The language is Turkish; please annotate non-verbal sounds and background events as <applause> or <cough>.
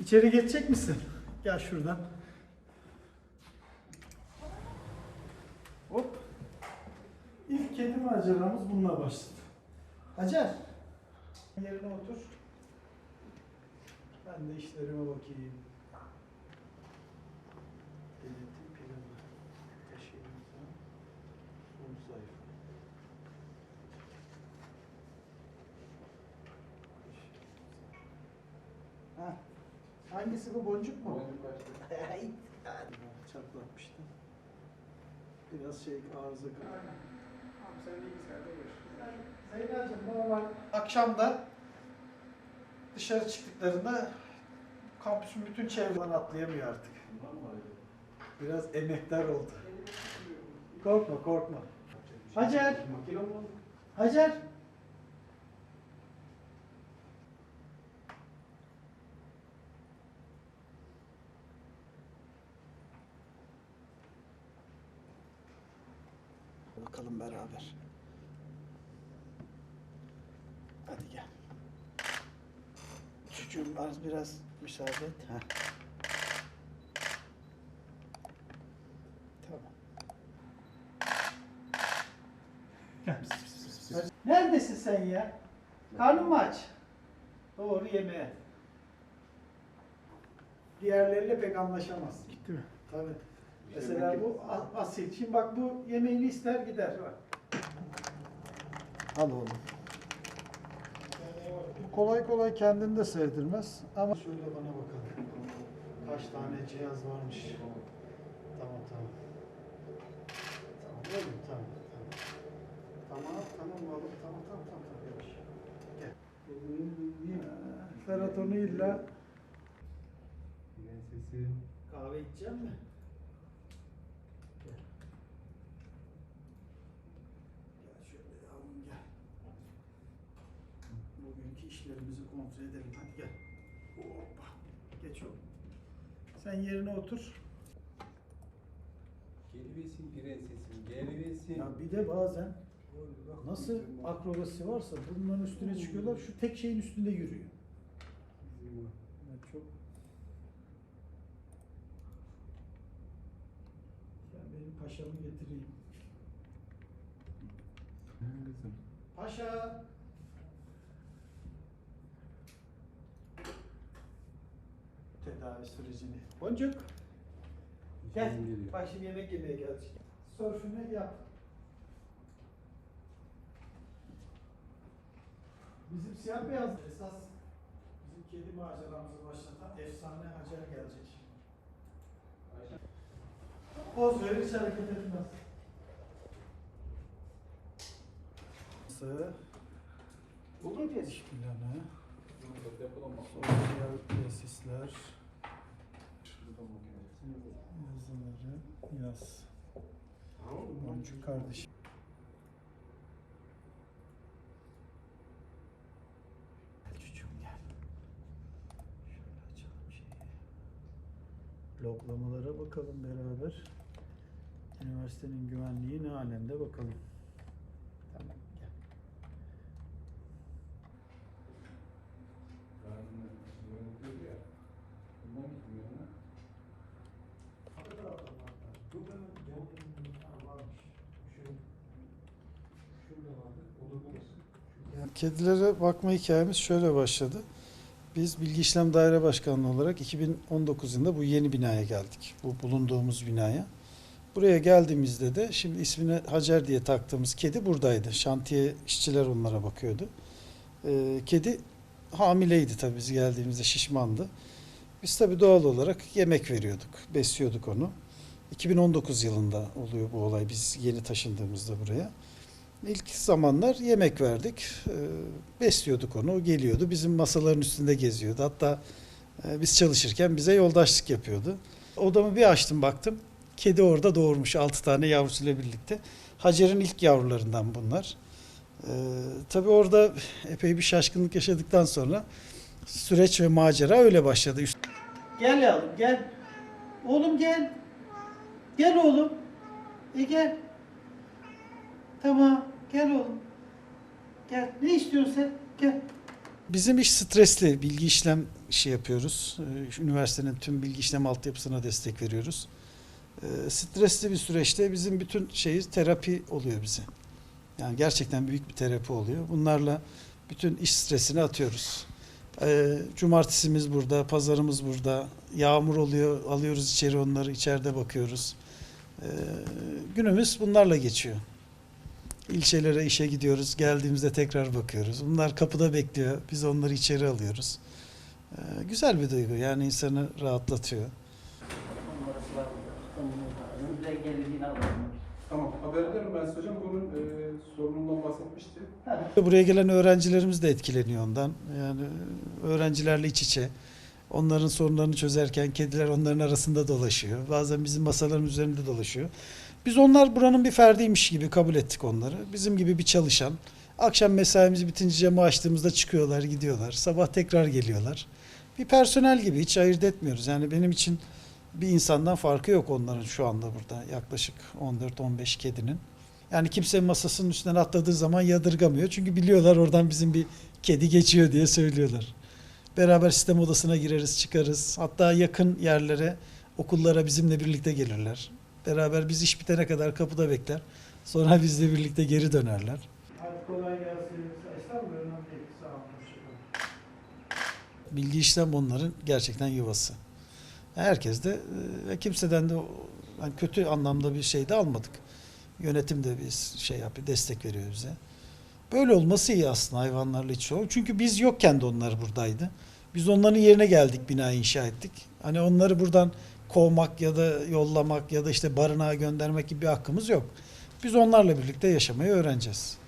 İçeri geçecek misin? Gel şuradan. Hop. İlk kedi maceramız bununla başladı. Hacer. Yerine otur. Ben de işlerime bakayım. Denetim planı. Taşıyımıza. Son sayfa. Ha. Hangisi bu boncuk mu? <laughs> Ay, Çatlatmıştım. Biraz şey arıza kaldı. Zeynacığım normal akşamda dışarı çıktıklarında kampüsün bütün çevreden atlayamıyor artık. Biraz emektar oldu. Korkma korkma. Hacer. Hacer. Beraber. Hadi gel. Çocuğum az biraz müsaade et. Heh. Tamam. Gel. Neredesin sen ya? Karnın mı aç? Doğru yemeğe. Diğerleriyle pek anlaşamaz. Gitti mi? Tabii. Mesela bu a- asil. Şimdi bak bu yemeğini ister gider. Al oğlum. Bu kolay kolay kendini de sevdirmez ama şöyle bana bakalım. Kaç tane cihaz varmış. Tamam tamam. Tamam oğlum tamam tamam. Tamam tamam oğlum tamam tamam tamam tamam yavaş. Gel. Ferhat onu illa kahve içeceğim mi? Gel. Gel şöyle yavrum gel. Bugünkü işlerimizi kontrol edelim. Hadi gel. Hoppa. Geç oğlum. Sen yerine otur. Geliversin prensesim, geliversin. Ya bir de bazen nasıl akrobasi varsa bunların üstüne çıkıyorlar. Şu tek şeyin üstünde yürüyor. Yani çok Sen benim paşamı getireyim. Paşa. Tedavi sürecini. Boncuk. Gel. Bak şimdi yemek yemeye gelecek. Sörfünü yap. Bizim siyah beyaz esas bizim kedi maceramızı başlatan efsane Hacer gelecek. Poz verir hiç hareket etmez. Nasıl? Olur diye planı, sosyal tesisler, yazıları, yaz. Boncuk kardeşim. Loglamalara bakalım beraber. Üniversitenin güvenliği ne alemde bakalım. Kedilere bakma hikayemiz şöyle başladı. Biz Bilgi İşlem Daire Başkanlığı olarak 2019 yılında bu yeni binaya geldik. Bu bulunduğumuz binaya. Buraya geldiğimizde de şimdi ismini Hacer diye taktığımız kedi buradaydı. Şantiye işçiler onlara bakıyordu. Ee, kedi hamileydi tabii biz geldiğimizde şişmandı. Biz tabii doğal olarak yemek veriyorduk, besliyorduk onu. 2019 yılında oluyor bu olay biz yeni taşındığımızda buraya. İlk zamanlar yemek verdik, e, besliyorduk onu, geliyordu bizim masaların üstünde geziyordu. Hatta e, biz çalışırken bize yoldaşlık yapıyordu. Odamı bir açtım baktım, kedi orada doğurmuş 6 tane yavrusuyla birlikte. Hacer'in ilk yavrularından bunlar. E, tabii orada epey bir şaşkınlık yaşadıktan sonra süreç ve macera öyle başladı. Gel yavrum gel. Oğlum gel. Gel oğlum. E gel. Tamam. Gel oğlum. Gel. Ne istiyorsun? Gel. Bizim iş stresli. Bilgi işlem işi yapıyoruz. Ee, Üniversitenin tüm bilgi işlem altyapısına destek veriyoruz. Ee, Stresli bir süreçte bizim bütün şeyi terapi oluyor bize. Yani gerçekten büyük bir terapi oluyor. Bunlarla bütün iş stresini atıyoruz. Ee, Cumartesimiz burada, pazarımız burada. Yağmur oluyor, alıyoruz içeri onları, içeride bakıyoruz. Günümüz bunlarla geçiyor. İlçelere işe gidiyoruz. Geldiğimizde tekrar bakıyoruz. Bunlar kapıda bekliyor. Biz onları içeri alıyoruz. Ee, güzel bir duygu. Yani insanı rahatlatıyor. Tamam haber ederim ben size hocam. Bunun e, sorunundan bahsetmişti. Buraya gelen öğrencilerimiz de etkileniyor ondan. Yani öğrencilerle iç içe. Onların sorunlarını çözerken kediler onların arasında dolaşıyor. Bazen bizim masaların üzerinde dolaşıyor. Biz onlar buranın bir ferdiymiş gibi kabul ettik onları. Bizim gibi bir çalışan. Akşam mesaimizi bitince camı açtığımızda çıkıyorlar, gidiyorlar. Sabah tekrar geliyorlar. Bir personel gibi hiç ayırt etmiyoruz. Yani benim için bir insandan farkı yok onların şu anda burada. Yaklaşık 14-15 kedinin. Yani kimse masasının üstünden atladığı zaman yadırgamıyor. Çünkü biliyorlar oradan bizim bir kedi geçiyor diye söylüyorlar. Beraber sistem odasına gireriz, çıkarız. Hatta yakın yerlere, okullara bizimle birlikte gelirler. Beraber biz iş bitene kadar kapıda bekler. Sonra <laughs> bizle birlikte geri dönerler. Hadi kolay gelsin. Önemli. Sağ olun. Bilgi işlem onların gerçekten yuvası. Herkes de e, ve kimseden de yani kötü anlamda bir şey de almadık. Yönetim de biz şey yapıyor, destek veriyor bize. Böyle olması iyi aslında hayvanlarla iç içe ol. Çünkü biz yokken de onlar buradaydı. Biz onların yerine geldik, bina inşa ettik. Hani onları buradan kovmak ya da yollamak ya da işte barınağa göndermek gibi bir hakkımız yok. Biz onlarla birlikte yaşamayı öğreneceğiz.